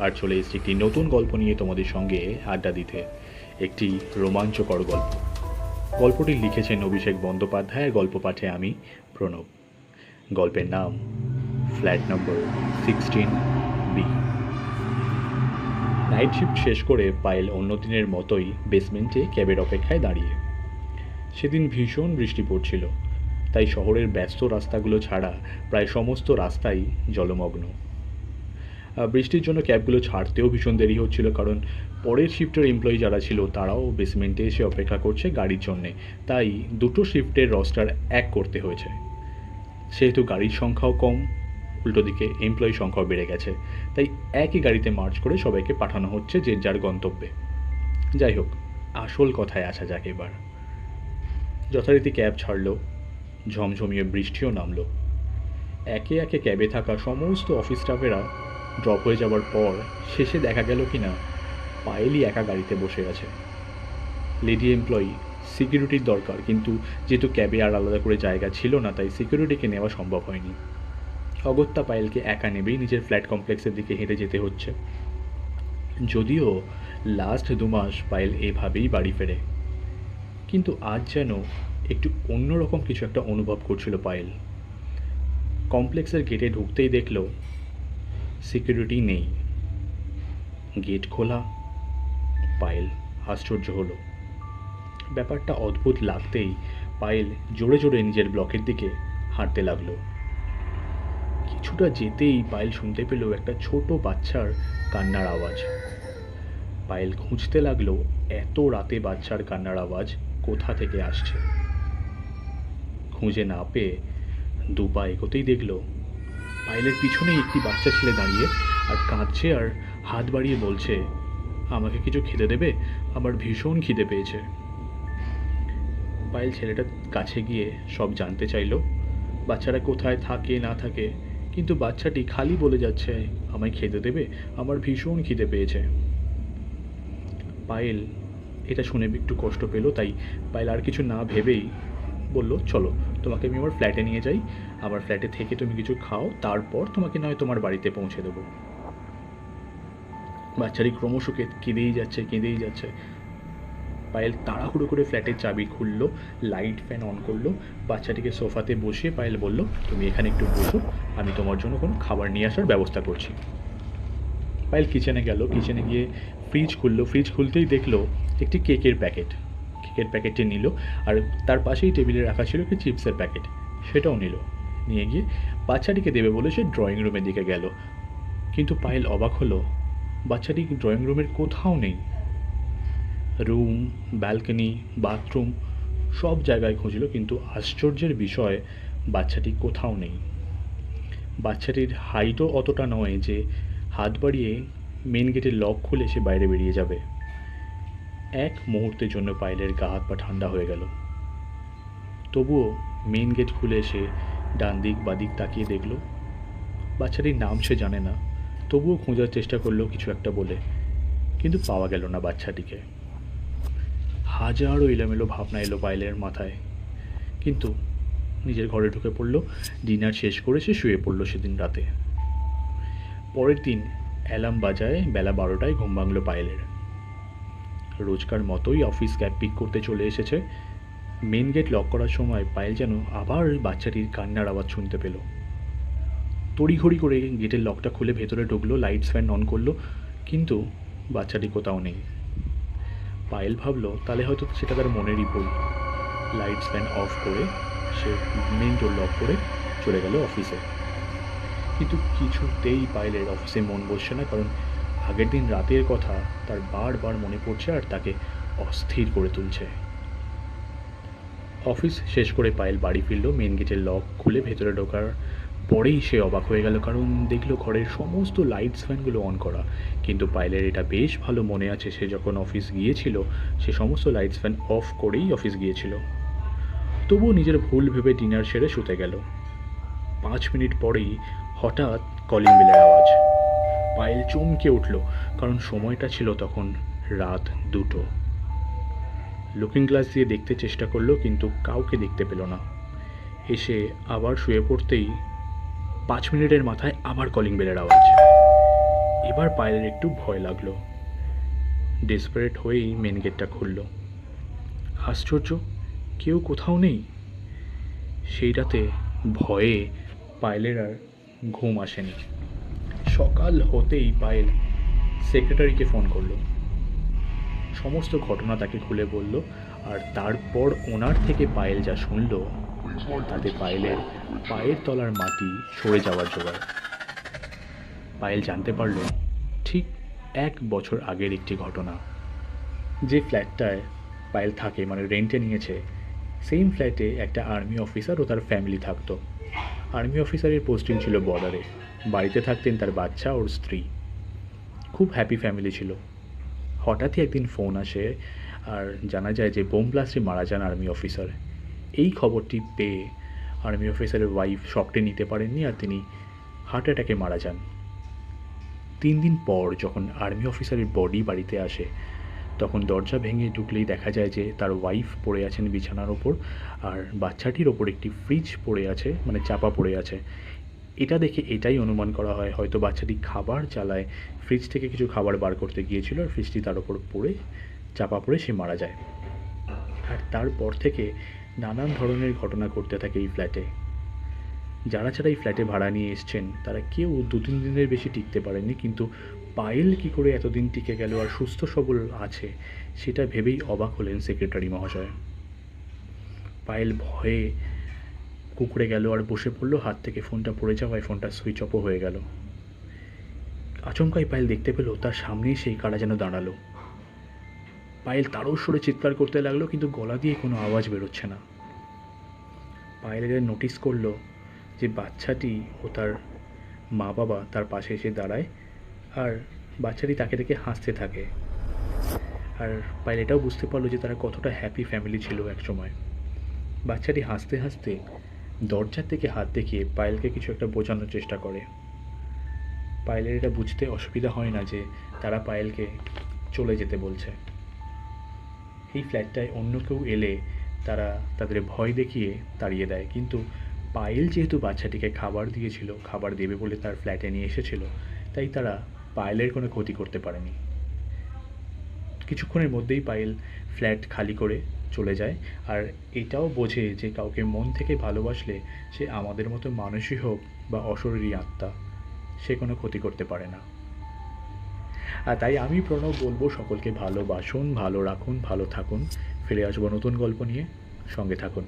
আর চলে এসেছি একটি নতুন গল্প নিয়ে তোমাদের সঙ্গে আড্ডা দিতে। একটি রোমাঞ্চকর গল্প। গল্পটি লিখেছেন অভিষেক বন্দ্যোপাধ্যায় আর গল্প পাঠে আমি, প্রণব। গল্পের নাম, flat number sixteen B. Night shift শেষ করে পায়েল অন্য দিনের মতোই বেসমেন্টে ক্যাবের অপেক্ষায় দাঁড়িয়ে। সেদিন ভীষণ বৃষ্টি পড়ছিল, তাই শহরের ব্যস্ত রাস্তাগুলো ছাড়া প্রায় সমস্ত রাস্তাই জলমগ্ন। বৃষ্টির জন্য ক্যাবগুলো ছাড়তেও ভীষণ দেরি হচ্ছিল, কারণ পরের শিফটের এমপ্লয়ি যারা ছিল, তারাও বেসমেন্টে এসে অপেক্ষা করছে গাড়ির জন্যে। তাই দুটো শিফটের রস্টার এক করতে হয়েছে। সেহেতু গাড়ির সংখ্যাও কম, উল্টো দিকে এমপ্লয়ি সংখ্যাও বেড়ে গেছে। তাই একই গাড়িতে মার্চ করে সবাইকে পাঠানো হচ্ছে যে যার গন্তব্যে। যাই হোক, আসল কথায় আসা যাক এবার। যথারীতি ক্যাব ছাড়লো, ঝমঝমিয়ে বৃষ্টিও নামলো। একে একে ক্যাবে থাকা সমস্ত অফিস স্টাফেরা ড্রপ হয়ে যাওয়ার পর শেষে দেখা গেল কি না পায়েলই একা গাড়িতে বসে আছে। লেডি এমপ্লয়ি সিকিউরিটির দরকার, কিন্তু যেহেতু ক্যাবে আর আলাদা করে জায়গা ছিল না, তাই সিকিউরিটিকে নেওয়া সম্ভব হয়নি। অগত্যা পায়েলকে একা নেবেই নিজের ফ্ল্যাট কমপ্লেক্সের দিকে হেঁটে যেতে হচ্ছে। যদিও লাস্ট দু মাস পায়েল এভাবেই বাড়ি ফেরে। কিন্তু আজ যেন একটু অন্যরকম কিছু একটা অনুভব করছিল পায়েল। কমপ্লেক্সের গেটে ঢুকতেই দেখল সিকিউরিটি নেই। গেট খোলা, পায়েল আশ্চর্য হলো। ব্যাপারটা অদ্ভুত লাগতেই পায়েল জোরে জোরে নিজের ব্লকের দিকে হাঁটতে লাগল। কিছুটা যেতেই পায়েল শুনতে পেল একটা ছোট বাচ্চার কান্নার আওয়াজ। পায়েল খুঁজতে লাগল, এত রাতে বাচ্চার কান্নার আওয়াজ কোথা থেকে আসছে? খুঁজে না পেয়ে দু পা এগোতেই দেখল পায়েলের পিছনেই একটি বাচ্চা ছেলে দাঁড়িয়ে আর কাঁদছে আর হাত বাড়িয়ে বলছে, আমাকে কিছু খেতে দেবে? আমার ভীষণ খিদে পেয়েছে। পায়েল ছেলেটার কাছে গিয়ে সব জানতে চাইলো, বাচ্চারা কোথায় থাকে, না থাকে? কিন্তু বাচ্চাটি খালি বলে যাচ্ছে, আমায় খেতে দেবে? আমার ভীষণ খিদে পেয়েছে। পায়েল এটা শুনে একটু কষ্ট পেল, তাই পায়েল আর কিছু না ভেবেই বলল, চলো, তোমাকে আমি আমার ফ্ল্যাটে নিয়ে যাই। আমার ফ্ল্যাটে থেকে তুমি কিছু খাও, তারপর তোমাকে নয় তোমার বাড়িতে পৌঁছে দেবো। বাচ্চাটি ক্রমশ কেঁদেই যাচ্ছে কেঁদেই যাচ্ছে। পায়েল তাড়াহুড়ো করে ফ্ল্যাটের চাবি খুললো লাইট ফ্যান অন করল। বাচ্চাটিকে সোফাতে বসিয়ে পায়েল বলল, তুমি এখানে একটু বসো, আমি তোমার জন্য কোনো খাবার নিয়ে আসার ব্যবস্থা করছি। পায়েল কিচেনে গেল কিচেনে গিয়ে ফ্রিজ খুললো। ফ্রিজ খুলতেই দেখল একটি কেকের প্যাকেট কেকের প্যাকেটটি নিল, আর তার পাশেই টেবিলে রাখা ছিল একটি চিপসের প্যাকেট সেটাও নিল। নিয়ে গিয়ে বাচ্চাটিকে দেবে বলে সে ড্রয়িং রুমের দিকে গেল। কিন্তু পায়েল অবাক হলো, বাচ্চাটি ড্রয়িং রুমের কোথাও নেই। রুম ব্যালকনি বাথরুম সব জায়গায় খুঁজলো, কিন্তু আশ্চর্যের বিষয়, বাচ্চাটি কোথাও নেই। বাচ্চাটির হাইটও অতটা নয় যে হাত বাড়িয়ে মেন গেটের লক খুলে সে বাইরে বেরিয়ে যাবে। এক মুহূর্তের জন্য পায়েলের গা হাত পা ঠান্ডা হয়ে গেল। তবুও মেন গেট খুলে সে ডান দিক বাদিক তাকিয়ে দেখল। বাচ্চাটির নাম সে জানে না, তবুও খোঁজার চেষ্টা করল কিছু একটা বলে। কিন্তু পাওয়া গেল না বাচ্চাটিকে। হাজারো এলোমেলো ভাবনা এলো পায়েলের মাথায়। কিন্তু নিজের ঘরে ঢুকে পড়ল, ডিনার শেষ করে সে শুয়ে পড়ল সেদিন রাতে। পরের দিন অ্যালার্ম বাজায় বেলা বারোটায় ঘুম ভাঙল পায়েলের। রোজকার মতোই অফিস ক্যাব পিক করতে চলে এসেছে। মেন গেট লক করার সময় পায়েল যেন আবার বাচ্চাটির কান্নার আওয়াজ শুনতে পেল। তড়িঘড়ি করে গেটের লকটা খুলে ভেতরে ঢুকলো লাইটস ফ্যান অন করল, কিন্তু বাচ্চাটি কোথাও নেই। পায়েল ভাবলো, তাহলে হয়তো সেটা তার মনেরই ভুল। লাইটস ফ্যান অফ করে সে মেন ডোর লক করে চলে গেল অফিসে। কিন্তু কিছুতেই পায়েলের অফিসে মন বসছে না, কারণ আগের দিন রাতের কথা তার বারবার মনে পড়ছে আর তাকে অস্থির করে তুলছে। অফিস শেষ করে পায়েল বাড়ি ফিরল। মেন গেটের লক খুলে ভেতরে ঢোকার পরেই সে অবাক হয়ে গেল, কারণ দেখল ঘরের সমস্ত লাইটস ফ্যানগুলো অন করা। কিন্তু পায়েলের এটা বেশ ভালো মনে আছে, সে যখন অফিস গিয়েছিল, সে সমস্ত লাইটস ফ্যান অফ করেই অফিস গিয়েছিল। তবুও নিজের ভুল ভেবে ডিনার সেরে শুতে গেল। পাঁচ মিনিট পরেই হঠাৎ কলিং বেলের আওয়াজ। পায়েল চমকে উঠল, কারণ সময়টা ছিল তখন রাত দুটো। লুকিং গ্লাস দিয়ে দেখতে চেষ্টা করল, কিন্তু কাউকে দেখতে পেল না। এসে আবার শুয়ে পড়তেই পাঁচ মিনিটের মাথায় আবার কলিং বেলের আওয়াজ। এবার পায়েলের একটু ভয় লাগল। ডেসপারেট হয়েই মেন গেটটা খুলল। আশ্চর্য, কেউ কোথাও নেই? সেই রাতে ভয়ে পায়েলের আর ঘুম আসেনি। সকাল হতেই পায়েল সেক্রেটারিকে ফোন করল। সমস্ত ঘটনা তাকে খুলে বলল, আর তারপর ওনার থেকে পায়েল যা শুনল, তাতে পায়েলের পায়ের তলার মাটি সরে যাওয়ার জোগাড়। পায়েল জানতে পারল, ঠিক এক বছর আগের একটি ঘটনা। যে ফ্ল্যাটটায় পায়েল থাকে মানে রেন্টে নিয়েছে সেম ফ্ল্যাটে একটা আর্মি অফিসার ও তার ফ্যামিলি থাকতো। আর্মি অফিসারের পোস্টিং ছিল বর্ডারে বাড়িতে থাকতেন তার বাচ্চা ওর স্ত্রী। খুব হ্যাপি ফ্যামিলি ছিল। হঠাৎই একদিন ফোন আসে আর জানা যায় যে বোম ব্লাস্টে মারা যান আর্মি অফিসার এই খবরটি পেয়ে আর্মি অফিসারের ওয়াইফ শকটে নিতে পারেননি আর তিনি হার্ট অ্যাটাকে মারা যান। তিন দিন পর যখন আর্মি অফিসারের বডি বাড়িতে আসে, তখন দরজা ভেঙে ঢুকলেই দেখা যায় যে তার ওয়াইফ পড়ে আছেন বিছানার ওপর আর বাচ্চাটির ওপর একটি ফ্রিজ পড়ে আছে মানে চাপা পড়ে আছে। এটা দেখে এটাই অনুমান করা হয়। হয়তো বাচ্চাটি খাবার চালায় ফ্রিজ থেকে কিছু খাবার বার করতে গিয়েছিল আর ফ্রিজটি তার ওপর পড়ে, চাপা পড়ে সে মারা যায়। আর তারপর থেকে নানান ধরনের ঘটনা ঘটতে থাকে এই ফ্ল্যাটে যারা যারা এই ফ্ল্যাটে ভাড়া নিয়ে এসছেন, তারা কেউ দু তিন দিনের বেশি টিকতে পারেনি কিন্তু পায়েল কী করে এতদিন টিকে গেল আর সুস্থ সবল আছে, সেটা ভেবেই অবাক হলেন সেক্রেটারি মহাশয়। পায়েল ভয়ে কুকুরে গেল আর বসে পড়ল, হাত থেকে ফোনটা পড়ে যাওয়ায় ফোনটা সুইচ অফও হয়ে গেল। আচমকাই পায়েল দেখতে পেল, তার সামনেই সেই কারা যেন দাঁড়াল। পায়েল তারও সরে চিৎকার করতে লাগল, কিন্তু গলা দিয়ে কোনো আওয়াজ বেরোচ্ছে না। পায়েল এদের নোটিস করল যে বাচ্চাটি ও তার মা বাবা তার পাশে এসে দাঁড়ায় আর বাচ্চাটি তাকে দেখে হাসতে থাকে। আর পায়েল এটাও বুঝতে পারল যে তারা কতটা হ্যাপি ফ্যামিলি ছিল এক সময় বাচ্চাটি হাসতে হাসতে দরজার থেকে হাত দেখিয়ে পায়েলকে কিছু একটা বোঝানোর চেষ্টা করে। পায়েলের এটা বুঝতে অসুবিধা হয় না যে তারা পায়েলকে চলে যেতে বলছে। এই ফ্ল্যাটটায় অন্য কেউ এলে তারা তাদের ভয় দেখিয়ে তাড়িয়ে দেয়। কিন্তু পায়েল যেহেতু বাচ্চাটিকে খাবার দিয়েছিল, খাবার দেবে বলে তার ফ্ল্যাটে নিয়ে এসেছিল, তাই তারা পায়েলের কোনো ক্ষতি করতে পারেনি। কিছুক্ষণের মধ্যেই পায়েল ফ্ল্যাট খালি করে চলে যায়। আর এটাও বোঝে যে কাউকে মন থেকে ভালোবাসলে সে আমাদের মতো মানুষই হোক বা অশরীরী আত্মা, সে কোনো ক্ষতি করতে পারে না। আর তাই আমি প্রণব বলব, সকলকে ভালোবাসুন, ভালো রাখুন, ভালো থাকুন। ফিরে আসব নতুন গল্প নিয়ে। সঙ্গে থাকুন।